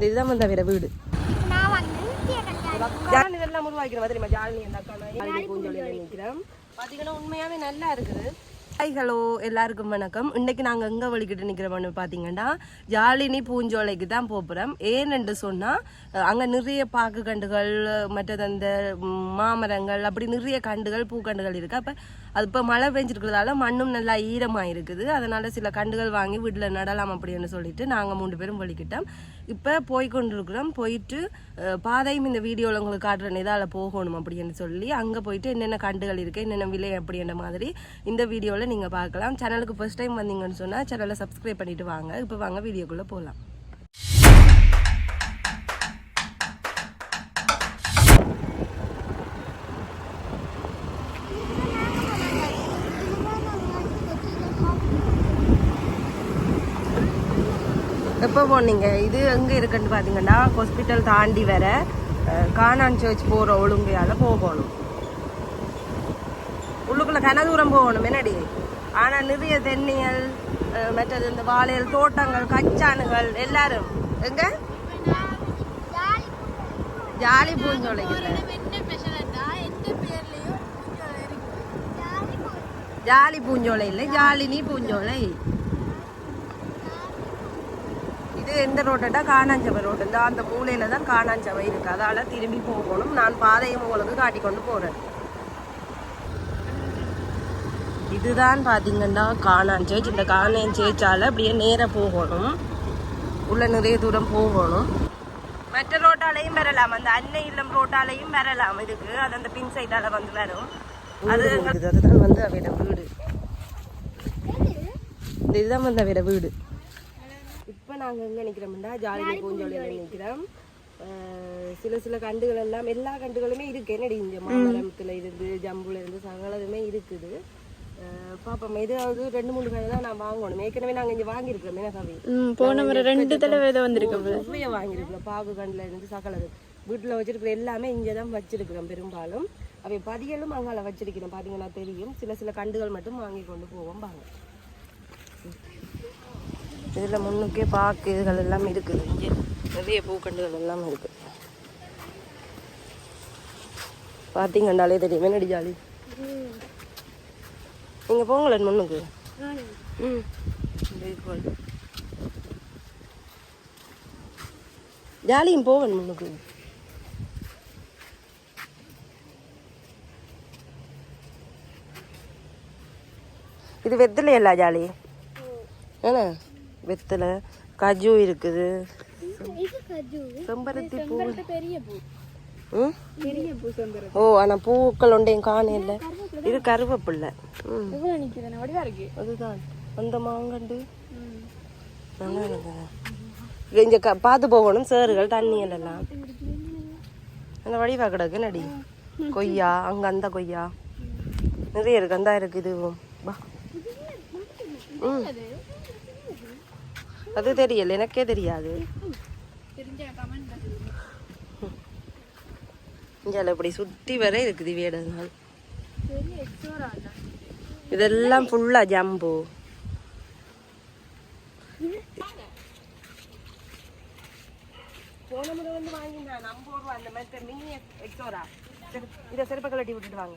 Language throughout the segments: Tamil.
இதுதான் வந்து வேற வீடு இதெல்லாம் உருவாக்கிற மாதிரி தெரியுமா ஜாலி அந்த அக்கா நிற்கிறோம் பார்த்தீங்கன்னா உண்மையாவே நல்லா இருக்குது ஹாய் ஹலோ எல்லாருக்கும் வணக்கம். இன்றைக்கி நாங்கள் எங்கே வலிக்கிட்டு நிற்கிறோம்னு பார்த்தீங்கன்னா ஜாலினி பூஞ்சோலைக்கு தான் போகிறோம் ஏனென்று சொன்னால் அங்கே நிறைய பாக்கு கண்டுகள் மற்றது அந்த மாமரங்கள் அப்படி நிறைய கண்டுகள் பூக்கண்டுகள் இருக்குது அப்போ அது இப்போ மழை பெஞ்சிருக்கிறதால மண்ணும் நல்லா ஈரமாக இருக்குது அதனால் சில கண்டுகள் வாங்கி வீட்டில் நடலாம் அப்படின்னு சொல்லிட்டு நாங்கள் மூணு பேரும் வழிகிட்டோம். இப்போ போய் கொண்டிருக்கிறோம் போயிட்டு பாதையும் இந்த வீடியோவில் உங்களுக்கு காட்டுற இதால் போகணும் அப்படின்னு சொல்லி அங்கே போயிட்டு என்னென்ன கண்டுகள் இருக்குது என்னென்ன விலை அப்படின்ற மாதிரி இந்த வீடியோவில் நீங்கள் பார்க்கலாம். சேனலுக்கு ஃபர்ஸ்ட் டைம் வந்தீங்கன்னு சொன்னால் சேனலை சப்ஸ்கிரைப் பண்ணிவிட்டு வாங்க. இப்போ வாங்க வீடியோக்குள்ளே போகலாம் எப்போ போனீங்க இது எங்கே இருக்குன்னு பார்த்தீங்கன்னா ஹாஸ்பிட்டல் தாண்டி வர காணான் சர்ச் போகிற ஒழுங்கையால் போகணும். உள்ளுக்குள்ளே கன தூரம் போகணும் என்னடி? ஆனால் நிறைய தென்னியல் மற்றது இந்த வாழையல் தோட்டங்கள் கச்சானுகள் எல்லாரும். எங்க? ஜாலி பூஞ்சோலைக்கு ஜாலி பூஞ்சோலை இல்லை ஜாலினி பூஞ்சோலை இது எந்த ரோட்டா காணாஞ்சவை ரோடு இந்த அந்த மூலையில தான் காணாஞ்சவை இருக்கு. அதால திரும்பி போகணும். நான் பாதையும் உங்களுக்கு காட்டி கொண்டு போறேன். இதுதான் பாத்தீங்கன்னா காணான் சேர்ச் இந்த காணான் அப்படியே நேரா போகணும். உள்ள நிறைய தூரம் போகணும். மற்ற ரோட்டாலையும் வரலாம். அந்த அன்னை இல்லம் ரோட்டாலையும் வரலாம். இதுக்கு. அது அந்த பின் சைடால வந்து வரும். அது அதுதான் வந்து அவையோட வீடு. இந்த இதுதான் வந்து அவையோட வீடு. நாங்கள் எங்கே நிற்கிறோம்னா ஜாலினி பூஞ்சோலையில் நிற்கிறோம் சில சில கண்டுகள் எல்லாம் எல்லா கண்டுகளுமே இருக்கு. என்னடி இங்கே மாமரத்துல இருந்து ஜம்புல இருந்து சகலதுமே இருக்குது. அஹ் பாப்போம். எதாவது ரெண்டு மூணு கடை தான் நான் வாங்கணும். ஏற்கனவே நாங்கள் இங்கே வாங்கியிருக்கிறோம் என்ன கவி போன முறை ரெண்டு தடவை இதை வந்திருக்கோம் உண்மையை வாங்கியிருக்கிறோம். பாகு கண்டில் இருந்து சகலது. வீட்டில் வச்சிருக்கிற எல்லாமே இங்கே தான் வச்சிருக்கிறோம் பெரும்பாலும். அவை பதியலும் அங்கால வச்சிருக்கிறோம். பார்த்தீங்கன்னா தெரியும். சில சில கண்டுகள் மட்டும் வாங்கி கொண்டு போவோம் வாங்க. இதில் முன்னுக்கே பாக்கு இதுகள் எல்லாம் இருக்குது. இங்கே நிறைய பூக்கண்டுகள் எல்லாம் இருக்குது பார்த்தீங்கன்னாலே தெரியும். என்னடி ஜாலி? நீங்கள் போங்களேன் முன்னுக்கு. ம். ஜாலியும் போவன் முன்னுக்கு. இது வெத்தலை இல்ல ஜாலி என்ன வெத்தலை கஜு இருக்குது. செம்பருத்தி பூ. பெரிய பூ. ஓ ஆனால் பூக்கள் ஒன்றையும் காண இல்லை. இது இருக்கு. அதுதான். அந்த மாங்கண்டு. நல்லா இருக்குது. இங்கே க பார்த்து போகணும். சேறுகள் தண்ணிகள் எல்லாம். அந்த வடிவா கிடக்கு நடி கொய்யா அங்கே அந்த கொய்யா. நிறைய இருக்கு அந்த இருக்கு இதுவும். வா. ம். அது தெரியல எனக்கே தெரியாது. தெரிஞ்ச கமெண்ட் இங்கே இப்படி சுற்றி வர இருக்குது வீடுனால் இதெல்லாம் ஃபுல்லாக ஜம்பு போன முறை வந்து வாங்கினேன் ஐம்பது ரூபா அந்த மாதிரி மினி எக்ஸோரா இதை செருப்பை கழட்டி விட்டுட்டு வாங்க.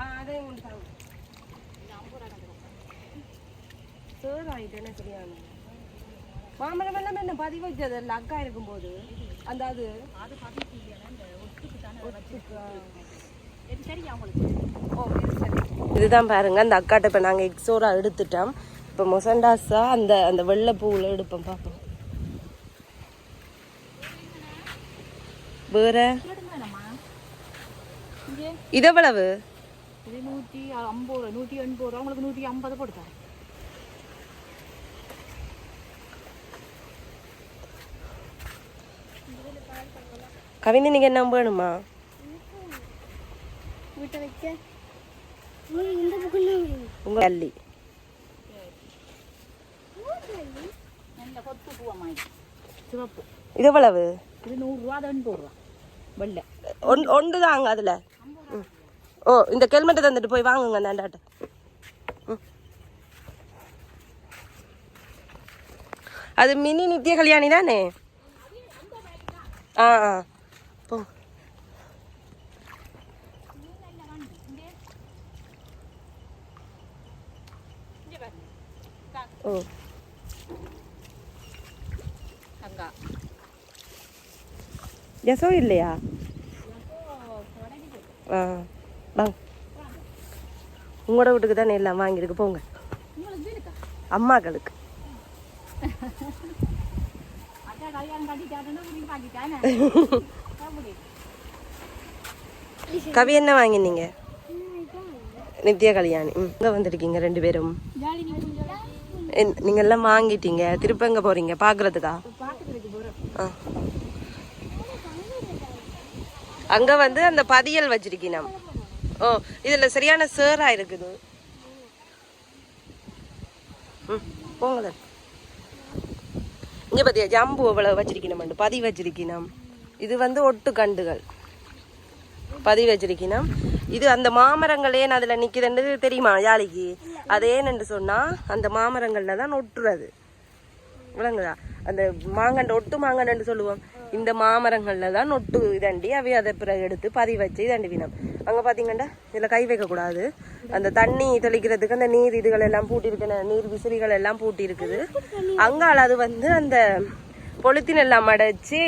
ஆ அதையும் கொண்டு தாங்க சேர் ஆகிட்டேனே சரியான மாமரம் எல்லாம் என்ன பதிவு வச்சது இல்லை அக்கா இருக்கும்போது. அந்த அது இதுதான் பாருங்க அந்த அக்காட்ட இப்போ நாங்கள் எக்ஸோரா எடுத்துட்டோம். இப்போ மொசண்டாஸா அந்த அந்த வெள்ளை பூவில் எடுப்போம் பார்ப்போம் வேற? இது எவ்வளவு இது நூற்றி ஐம்பது ரூபா நூற்றி எண்பது ரூபா. உங்களுக்கு நூற்றி ஐம்பது போடுதா கவிதை நீங்க என்ன வேணுமா? உங்க அள்ளி. இது எவ்வளவு இது நூறுரூவா அது எண்பது ரூபா. வெள்ளை. ஒன் ஒன்று தாங்க அதுல. ஓ இந்த கெல்மெட்டை தந்துட்டு போய் வாங்குங்க அந்த அண்டாட்ட. ம். அது மினி நித்திய கல்யாணி தானே? ஆ ஆ. போ. ஓ. யசோ இல்லையா? ஆ. வாங்க. உங்களோட வீட்டுக்கு தானே எல்லாம் வாங்கியிருக்கு போங்க. அம்மாக்களுக்கு. கவி என்ன வாங்கினீங்க? நித்யா கல்யாணி. இங்கே வந்திருக்கீங்க ரெண்டு பேரும்? என்- நீங்க எல்லாம் வாங்கிட்டீங்க. திருப்ப எங்க போறீங்க? பாக்குறதுக்கா? ஆ. அங்க வந்து அந்த பதியல் வச்சிருக்கீங்க. ஓ இதில் சரியான சேராக இருக்குது. ம் போங்களேன் இங்கே பார்த்தியா ஜம்பு அவ்வளவு வச்சிருக்கணும் பதி வச்சிருக்கணும். இது வந்து ஒட்டு கண்டுகள். பதி வச்சிருக்கணும். இது அந்த மாமரங்கள் ஏன் அதில் நிக்குதுன்னு தெரியுமா யாழிக்கு? அது ஏன்னு சொன்னால் அந்த மாமரங்களில் தான் ஒட்டுறது. விளங்குதா? அந்த மாங்கண்டு ஒட்டு மாங்கண்டு சொல்லுவோம். இந்த மாமரங்களில் தான் நொட்டு இதண்டி அவை அதை பிறகு எடுத்து பதி வச்சு இதண்டி வினம் அங்கே பார்த்தீங்கன்னா இதில் கை வைக்கக்கூடாது அந்த தண்ணி தெளிக்கிறதுக்கு அந்த நீர் இதுகள் எல்லாம் பூட்டி நீர் விசிறிகள் எல்லாம் பூட்டி இருக்குது அங்கால அது வந்து அந்த பொலித்தீன் எல்லாம் அடைச்சி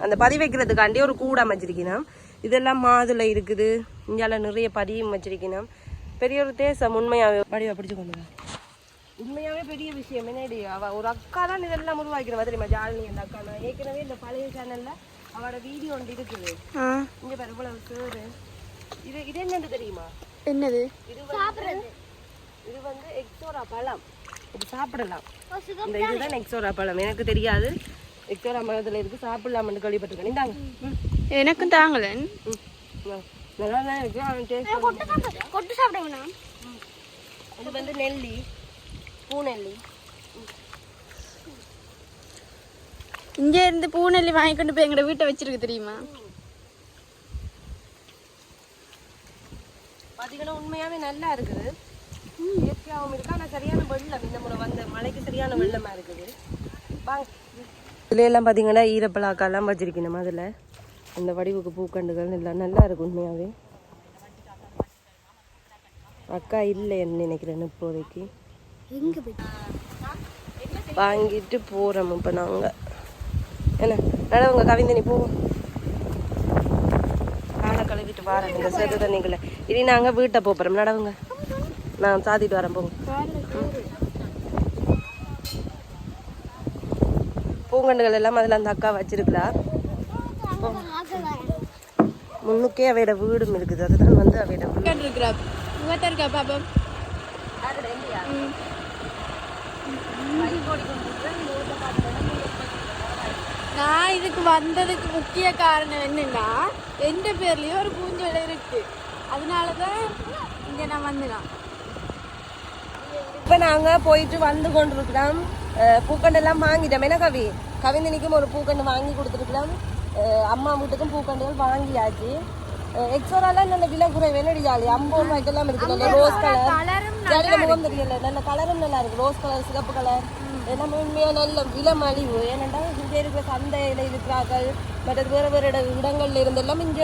அந்த பதி வைக்கிறதுக்காண்டி ஒரு கூட அமைச்சிருக்கணும் இதெல்லாம் மாதுளை இருக்குது. இங்கால நிறைய பதியும் வச்சிருக்கணும் பெரிய ஒரு தேசம் உண்மையாக வடிவா பிடிச்சு கொண்டு வா. உண்மையாவே பெரிய விஷயம். என்னடி அவ ஒரு அக்கா தான் இதெல்லாம் உருவாக்கிற தெரியுமா? ஜாலினி அந்த அக்கா நான் ஏற்கனவே இந்த பழைய சேனல்ல அவட வீடியோ ஒன்று இருக்குது. இங்க பாரு இவ்வளவு சேரு இது இது என்னன்னு தெரியுமா? என்னது? இது வந்து இது வந்து எக்ஸோரா பழம். இது சாப்பிடலாம். இந்த இதுதான் எக்ஸோரா பழம். எனக்கு தெரியாது. எக்ஸோரா பழத்துல இருக்கு சாப்பிடலாம்னு கேள்விப்பட்டிருக்கேன். இந்தாங்க. எனக்கும் தாங்களேன் ம். ம். நல்லா தான் இருக்கு. அவன் டேஸ்ட் கொட்டு சாப்பிடுங்கண்ணா இது வந்து நெல்லி. பூநெல்லி. இங்கே இருந்து பூநெல்லி வாங்கி கொண்டு போய் எங்களோட வீட்டை வச்சிருக்கு தெரியுமா? பாத்தீங்கன்னா உண்மையாவே நல்லா இருக்குது. இயற்கையாகவும் இருக்கு. ஆனா சரியான வெள்ளம் இந்த முறை வந்த மழைக்கு சரியான வெள்ளமா இருக்குது. வாங்க. இதுல எல்லாம் பாத்தீங்கன்னா ஈரப்பழாக்கெல்லாம் வச்சிருக்கணும் அதுல. அந்த வடிவுக்கு பூக்கண்டுகள் எல்லாம் நல்லா இருக்கு உண்மையாவே. அக்கா இல்லைன்னு நினைக்கிறேன் இப்போதைக்கு. எங்க போய் வாங்கிட்டு போறோம் இப்ப நாங்க. என்ன? நடவுங்க கவிந்தனி போவோம் காலை கழுவிட்டு வரேன் இந்த சேது தண்ணிக்குள்ள இனி நாங்க வீட்டை போறோம். நடவுங்க நான் சாத்திட்டு வரேன். போங்க. பூங்கண்டுகள் எல்லாம் அதுல அந்த அக்கா வச்சிருக்கிறா முன்னுக்கே அவையோட வீடும் இருக்குது. அதுதான் வந்து அவையோட வீடு. இருக்கிறா பாப்பா? நான் இதுக்கு வந்ததுக்கு முக்கிய காரணம் என்னன்னா எந்த பேர்லயும் ஒரு பூஞ்சோலை இருக்கு. அதனாலதான் இங்க நான் வந்தேன். இப்ப நாங்க போயிட்டு வந்து கொண்டிருக்கிறோம். அஹ் பூக்கண்டு எல்லாம் வாங்கிட்டோம். என்ன கவி? கவிந்தனிக்கும் ஒரு பூக்கண்டு வாங்கி கொடுத்துருக்கிறோம். அஹ் அம்மா வீட்டுக்கும் பூக்கண்டுகள் வாங்கியாச்சு. எக்ஸோராலாம் நல்ல விலை குறைவு? என்னடி ஜாலி? ஐம்பது ரூபாய்க்கெல்லாம் இருக்கு நல்ல ரோஸ் கலர் ஜாலியில முகம் தெரியல நல்ல கலரும் நல்லா இருக்கு. ரோஸ் கலர் சிகப்பு கலர் நம்ம உண்மையா நல்ல விலை மலிவு ஏனென்றா இங்க இருக்கிற சந்தையில இருக்கிறார்கள் மற்றது வேற வேற இட இடங்கள்ல இருந்தெல்லாம் இங்க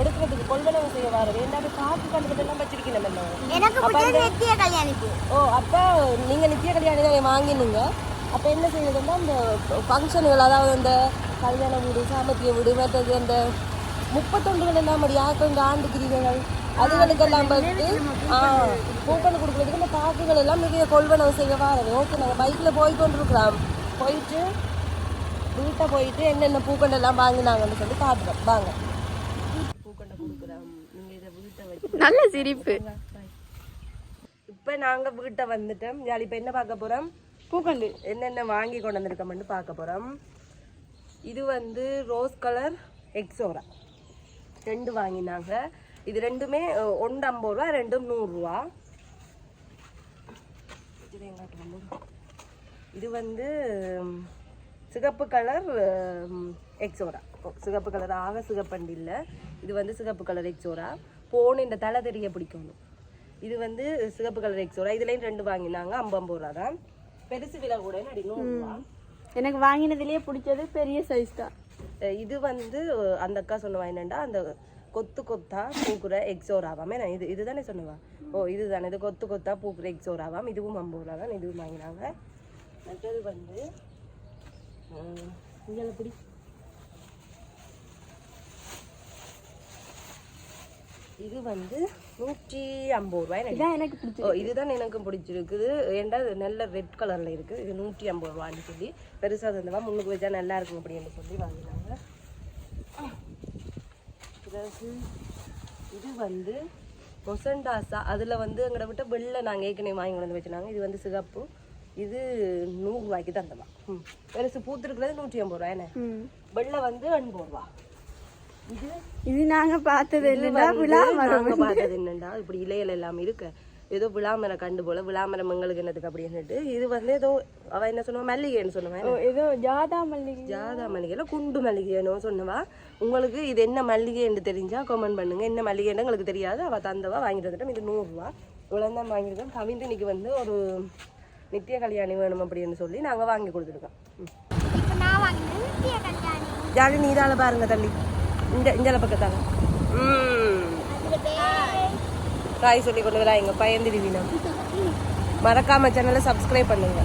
எடுக்கிறதுக்கு கொள்வனவு செய்ய வர வேண்டாம் காப்பு கண்டுகிட்டு எல்லாம் வச்சிருக்கணும் என்ன கல்யாணிக்கு ஓ அப்போ நீங்க நித்திய கல்யாணி தான் வாங்கினீங்க. அப்போ என்ன செய்யுதுன்னா அந்த ஃபங்க்ஷனுகள் அதாவது அந்த கல்யாண வீடு சாமத்திய வீடு மற்றது அந்த முப்பத்தொண்டுகள் எல்லாம் அப்படி இந்த ஆண்டு கிரிகைகள். அதுகளுக்கெல்லாம் வந்து ஆ கூப்பன் கொடுக்குறதுக்கு இந்த பாக்குகள் எல்லாம் நிறைய கொள்வனவு செய்ய வாரது ஓகே நாங்கள் பைக்கில் போய் கொண்டிருக்கிறோம். போயிட்டு வீட்டை போயிட்டு என்னென்ன பூக்கொண்டை எல்லாம் வாங்கினாங்கன்னு சொல்லி காட்டுறோம். வாங்க. பூக்கொண்டை கொடுக்குறோம். நீங்க இதை வீட்டை வச்சு நல்ல சிரிப்பு. இப்போ நாங்க வீட்டை வந்துட்டோம். ஜாலி இப்போ என்ன பார்க்க போறோம்? பூக்கண்டு. என்னென்ன வாங்கி கொண்டு வந்திருக்கோம்னு பார்க்க போறோம். இது வந்து ரோஸ் கலர் எக்ஸோரா ரெண்டு வாங்கினாங்க. இது ரெண்டுமே ஒன்று ஐம்பது ரூபா ரெண்டும் நூறுரூவா இது வந்து சிகப்பு கலர் எக்ஸோரா சிகப்பு கலர் ஆக சிகப்பண்டி இல்லை. இது வந்து சிகப்பு கலர் எக்ஸோரா போன இந்த தலை தெரிய பிடிக்கணும். இது வந்து சிகப்பு கலர் எக்ஸோரா இதுலேயும் ரெண்டு வாங்கினாங்க. ஐம்பது ரூபா தான். பெருசு விலை கூட நூறுரூவா எனக்கு வாங்கினதுலயே பிடிச்சது பெரிய சைஸ் தான். இது வந்து அந்த அக்கா சொன்னவா என்னண்டா அந்த கொத்து கொத்தா பூக்குற எக்ஸோராவாமே நான் இது இதுதானே சொன்னவா? ஓ இதுதானே இது கொத்து கொத்தா பூக்குற எக்ஸோராவாம் இதுவும் ஐம்பது ரூபா தான் இதுவும் வாங்கினாங்க. மற்றது வந்து இங்கே பிடி. இது வந்து நூற்றி ஐம்பது ரூபாய். இதான் எனக்கு பிடிச்சது ஓ இதுதான் எனக்கும் பிடிச்சிருக்குது. இது நல்ல ரெட் கலர்ல இருக்கு. இது நூற்றி ஐம்பது ரூபான்னு சொல்லி பெருசாக இருந்தவா முன்னுக்கு வச்சா நல்லா இருக்கும் அப்படின்னு சொல்லி வாங்கினாங்க. பிறகு இது வந்து மொசண்டாசா அதில் வந்து எங்களை விட்ட வெள்ளை நாங்கள் ஏற்கனவே வாங்கி கொண்டு வந்து வச்சுனாங்க இது வந்து சிகப்பு. இது நூறுரூவாய்க்கு தந்தவா ம். பெருசு பூத்துருக்குறது நூற்றி ஐம்பது ரூபாய் என்ன? ம். வெள்ளை வந்து எண்பது ரூபா. இது இது நாங்க பார்த்தது என்னடா வந்து விழா மரம் நாங்க பார்த்தது என்னண்டா இப்படி இலையில எல்லாம் இருக்கு. ஏதோ விழாமரம் கண்டு போல விழாமரம் எங்களுக்கு என்னதுக்கு அப்படின்னுட்டு இது வந்து ஏதோ அவ என்ன சொன்னவா மல்லிகைன்னு சொன்னவன் ஏதோ ஜாதா மல்லிகை. ஜாதா மல்லிகைல குண்டு மல்லிகைனோ சொன்னவா. உங்களுக்கு இது என்ன மல்லிகைன்னு தெரிஞ்சா கமெண்ட் பண்ணுங்க. என்ன மல்லிகைன்னு எங்களுக்கு தெரியாது. அவ தந்தவா வாங்கிட்டு வந்துட்டோம் இது நூறுரூவா. இவ்வளோ தான் வாங்கியிருக்கோம். கவிந்து இன்னைக்கு வந்து ஒரு நித்திய கல்யாணி வேணும் அப்படின்னு சொல்லி நாங்க வாங்கி கொடுத்துருக்கோம். ஜாலி நீதால பாருங்க தள்ளி இந்த இந்த பக்கத்தாங்க ம். காய் சொல்லி கொண்டு வரா எங்கள் பயந்துடுவீனம் மறக்காம சேனலை சப்ஸ்கிரைப் பண்ணுங்க.